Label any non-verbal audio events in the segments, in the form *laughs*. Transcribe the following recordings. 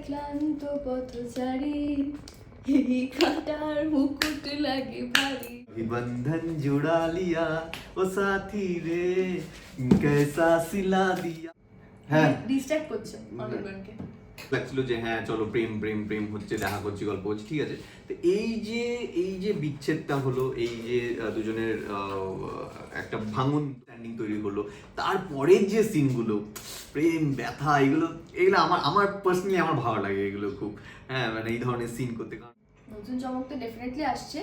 ক্লান্ত পথচারী এই কাটার মুকুট লাগে ভারী बंधन जुड़ा लिया ओ साथी रे कैसा सिला दिया হ্যাঁ ডিস্ট্রাক্ট করছে অনির্বাণকে লাগছিল যে হ্যাঁ চলো প্রেম প্রেম প্রেম হচ্ছে দেখা করছি গল্প হচ্ছে ঠিক আছে তো এই যে এই যে বিচ্ছেদটা হলো এই যে আহ, দুজনের আহ, একটা ভাঙন স্ট্যান্ডিং তৈরি হলো তারপরের যে সিনগুলো প্রেম, ব্যথা, এগুলো এগুলো আমার আমার পার্সোনালি আমার ভালো লাগে এগুলো খুব। হ্যাঁ মানে এই ধরনের সিন করতে। কারণ নতুন চমক তো ডেফিনেটলি আসছে।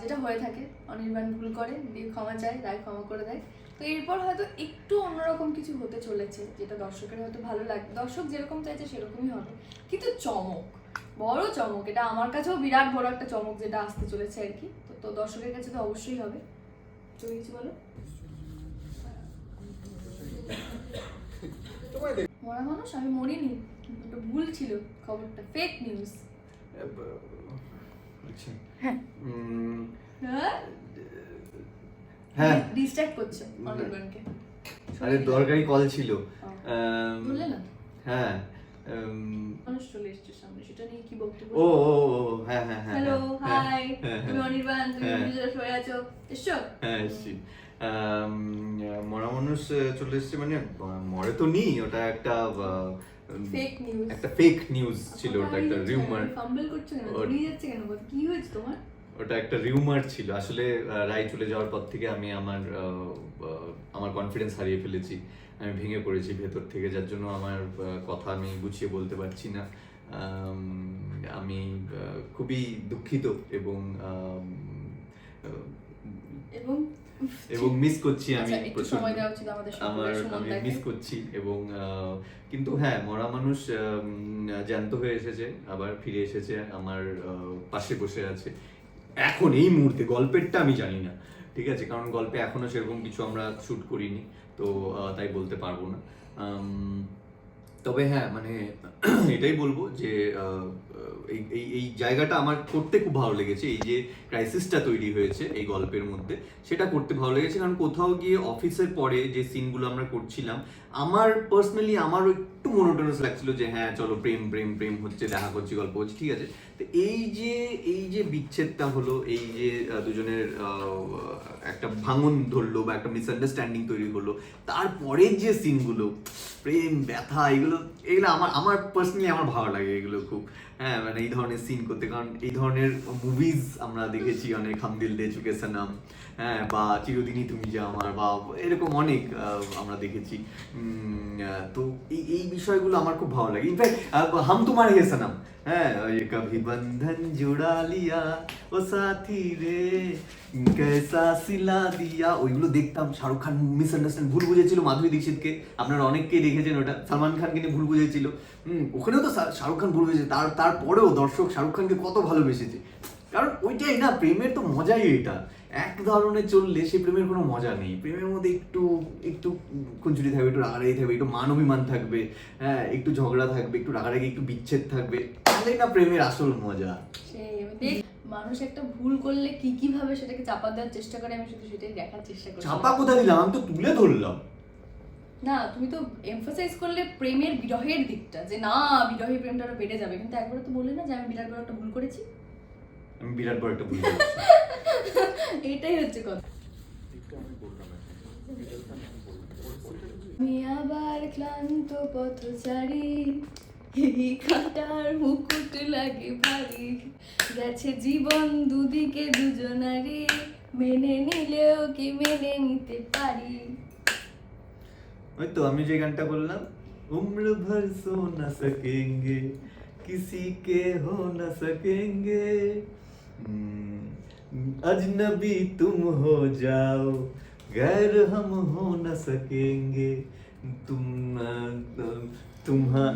যেটা হয়ে থাকে, অনির্বাণ ভুল করে, দিয়ে ক্ষমা চায়, রায় ক্ষমা করে দেয়। তো এরপর হয়তো একটু অন্যরকম কিছু হতে চলেছে, যেটা দর্শকের হয়তো ভালো লাগবে দর্শক যেরকম চাইছে সেরকমই হবে। কিন্তু চমক, বড় চমক, এটা আমার কাছেও বিরাট বড় একটা চমক যেটা আসতে চলেছে আর কি। তো দর্শকের কাছে তো অবশ্যই হবে। তুমি বলো? মরা মানুষ? আমি মরিনি। একটা ভুল ছিল খবরটা ফেক নিউজ আচ্ছা হ্যাঁ। হ্যাঁ? হ্যাঁ। ডিস্ট্রাক্ট করছে আরে দরকারি কল ছিল। বললে না? হ্যাঁ মানুষ চলে এসছে সামনে সেটা নিয়ে কি বক্তব্য? ও হ্যাঁ হ্যাঁ হ্যাঁ হ্যালো হ্যাঁ, হাই তুমি অনির্বাণ তুমি হ্যাঁ। নিজে আছো। এসছো? হ্যাঁ এসছি। মরা মানুষ চলে এসছে মানে মরে তো নি ওটা একটা ফেক নিউজ একটা ফেক নিউজ ছিল ওটা একটা রিউমার? কি হয়েছে তোমার? ওটা একটা রিউমার ছিল। আসলে রায় চলে যাওয়ার পর থেকে আমি আমার আমার কনফিডেন্স হারিয়ে ফেলেছি। আমি ভেঙে পড়েছি ভেতর থেকে যার জন্য আমার কথা আমি গুছিয়ে বলতে পারছি না। আমি খুবই দুঃখিত এবং এবং *laughs* এবং মিস করছি আমি আচ্ছা, প্রচুর। আমাদের আমার আমি মিস করছি এবং কিন্তু হ্যাঁ মরা মানুষ আম, জ্যান্ত হয়ে এসেছে আবার ফিরে এসেছে আমার পাশে বসে আছে। এখন এই মুহূর্তে গল্পেরটা আমি জানি না ঠিক আছে? কারণ গল্পে এখনও সেরকম কিছু আমরা শুট করিনি তো তাই বলতে পারব না। আম, তবে হ্যাঁ মানে *clears throat* এটাই বলব যে এই এই জায়গাটা আমার করতে খুব ভালো লেগেছে। এই যে ক্রাইসিসটা তৈরি হয়েছে এই গল্পের মধ্যে, সেটা করতে ভালো লেগেছে। কারণ কোথাও গিয়ে অফিসের পরে যে সিনগুলো আমরা করছিলাম, আমার পার্সোনালি আমারও একটু মনোটোনাস লাগছিল যে হ্যাঁ চলো প্রেম প্রেম প্রেম হচ্ছে, দেখা করছি, গল্প হচ্ছে ঠিক আছে। এই যে এই যে বিচ্ছেদটা হলো, এই যে দুজনের একটা ভাঙন ধরলো বা একটা মিসআন্ডারস্ট্যান্ডিং তৈরি হলো তারপরের যে সিনগুলো, প্রেম, ব্যথা, এগুলো এগুলো আমার আমার পার্সোনালি আমার ভালো লাগে এগুলো খুব। হ্যাঁ মানে এই ধরনের সিন করতে, কারণ এই ধরনের মুভিজ আমরা দেখেছি, অনেক হামদিল দে চুকে সানাম হ্যাঁ বা চিরদিনই তুমি যা আমার বা এরকম অনেক আমরা দেখেছি। তো এই এই বিষয়গুলো আমার খুব ভালো লাগে। ইনফ্যাক্ট হাম তোমার হে সানাম হ্যাঁ কভি बंधन जुड़ा लिया ও সাথী রে कैसा सिला दिया ওইগুলো দেখতাম শাহরুখ খান মিসআন্ডারস্ট্যান্ড ভুল বুঝেছিল মাধুরী দীক্ষিতকে আপনারা অনেককেই দেখেছেন ওটা সালমান খানকে নিয়ে ভুল বুঝেছিল হুম ওখানেও তো শা- শাহরুখ খান ভুল বুঝেছে তার তারপরেও দর্শক শাহরুখ খানকে কত ভালোবেসেছে কারণ ওইটাই না প্রেমের তো মজাই এটা। এক ধরনের চললে সে প্রেমের কোনো মজা নেই। প্রেমের মধ্যে একটু একটু খুঞ্চুরি থাকবে একটু রাগারাগি থাকবে একটু মান অভিমান থাকবে হ্যাঁ একটু ঝগড়া থাকবে একটু রাগারাগি একটু বিচ্ছেদ থাকবে তাহলেই না প্রেমের আসল মজা। মানুষ একটা ভুল করলে কি কি ভাবে সেটাকে চাপা দেওয়ার চেষ্টা করে আমি শুধু সেটাই দেখার চেষ্টা করছি। চাপা কোথা দিলাম? আমি তো তুলে ধরলাম। না তুমি তো এমফাসাইজ করলে প্রেমের বিরহের দিকটা যে না বিরহের প্রেমটা আরও বেড়ে যাবে। কিন্তু একবার তো বললে না যে আমি বিরাট বড় একটা ভুল করেছি? আমি বিরাট বড় একটা ভুল করেছি। *laughs* এটাই হচ্ছে কথা আমি আবার ক্লান্ত পথচারী এই কাটার মুকুট লাগে ভারী গেছে জীবন দুদিকে দুজনারই মেনে নিলেও কি মেনে নিতে পারি ওই তো আমি যে গানটা বললাম উম্র ভর সো না সকেঙ্গে किसी के हो न सकेंगे हम्म, अजनबी तुम हो जाओ गैर हम हो न सकेंगे तुम तुम्हार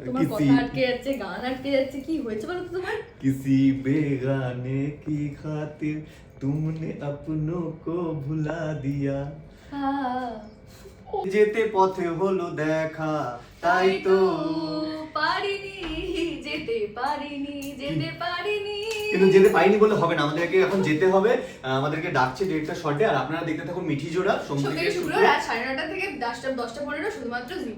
তোমার কথা আটকে যাচ্ছে গান আটকে যাচ্ছে কি হয়েছে বলো তো তোমার किसी बेगाने की खातिर तुमने अपनों को भुला दिया হ্যাঁ যেতে পথে হলো দেখা তাই তো পারিনি যেতে পারিনি যেতে পারিনি কিন্তু যেতে পাইনি বলে হবে না। আমাদেরকে এখন যেতে হবে। আমাদেরকে ডাকছে ডেটটা শর্টে আর আপনারা দেখতে থাকুন মিঠি জোড়া সোমবার থেকে শুক্র রাত সাড়ে নটা থেকে দশটা দশটা পনেরো শুধুমাত্র জি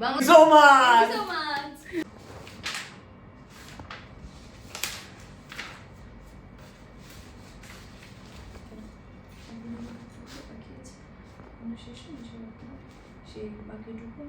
সেই বাকিটুকু